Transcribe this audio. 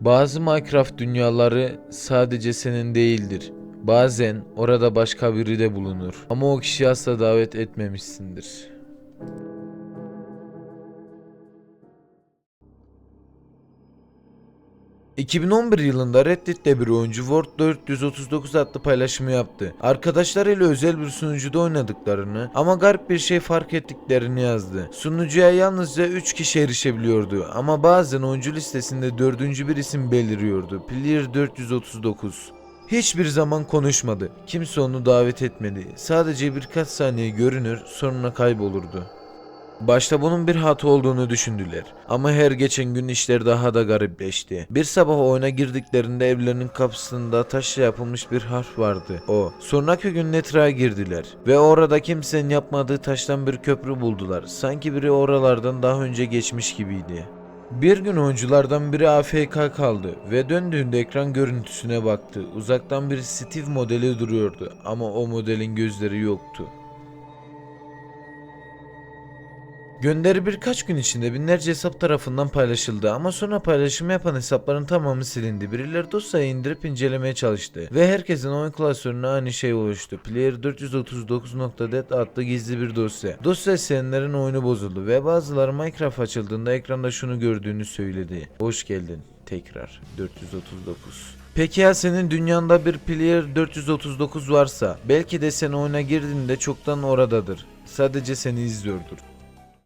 Bazı Minecraft dünyaları sadece senin değildir. Bazen orada başka biri de bulunur. Ama o kişiyi asla davet etmemişsindir. ...2011 yılında Reddit'te bir oyuncu World 439 adlı paylaşımı yaptı. Arkadaşlarıyla özel bir sunucuda oynadıklarını ama garip bir şey fark ettiklerini yazdı. Sunucuya yalnızca 3 kişi erişebiliyordu ama bazen oyuncu listesinde dördüncü bir isim beliriyordu. Player 439. Hiçbir zaman konuşmadı. Kimse onu davet etmedi. Sadece birkaç saniye görünür sonra kaybolurdu. Başta bunun bir hata olduğunu düşündüler. Ama her geçen gün işler daha da garipleşti. Bir sabah oyuna girdiklerinde evlerinin kapısında taşla yapılmış bir harf vardı. O. Sonraki gün Netra'ya girdiler. Ve orada kimsenin yapmadığı taştan bir köprü buldular. Sanki biri oralardan daha önce geçmiş gibiydi. Bir gün oyunculardan biri AFK kaldı ve döndüğünde ekran görüntüsüne baktı. Uzaktan bir Steve modeli duruyordu ama o modelin gözleri yoktu. Gönderi birkaç gün içinde binlerce hesap tarafından paylaşıldı ama sonra paylaşımı yapan hesapların tamamı silindi. Birileri dosyayı indirip incelemeye çalıştı ve herkesin oyun klasörüne aynı şey oluştu. Player 439.net adlı gizli bir dosya. Dosya silenlerin oyunu bozuldu ve bazıları Minecraft açıldığında ekranda şunu gördüğünü söyledi. Hoş geldin tekrar 439. Peki ya senin dünyanda bir player 439 varsa belki de sen oyuna girdiğinde çoktan oradadır. Sadece seni izliyordur.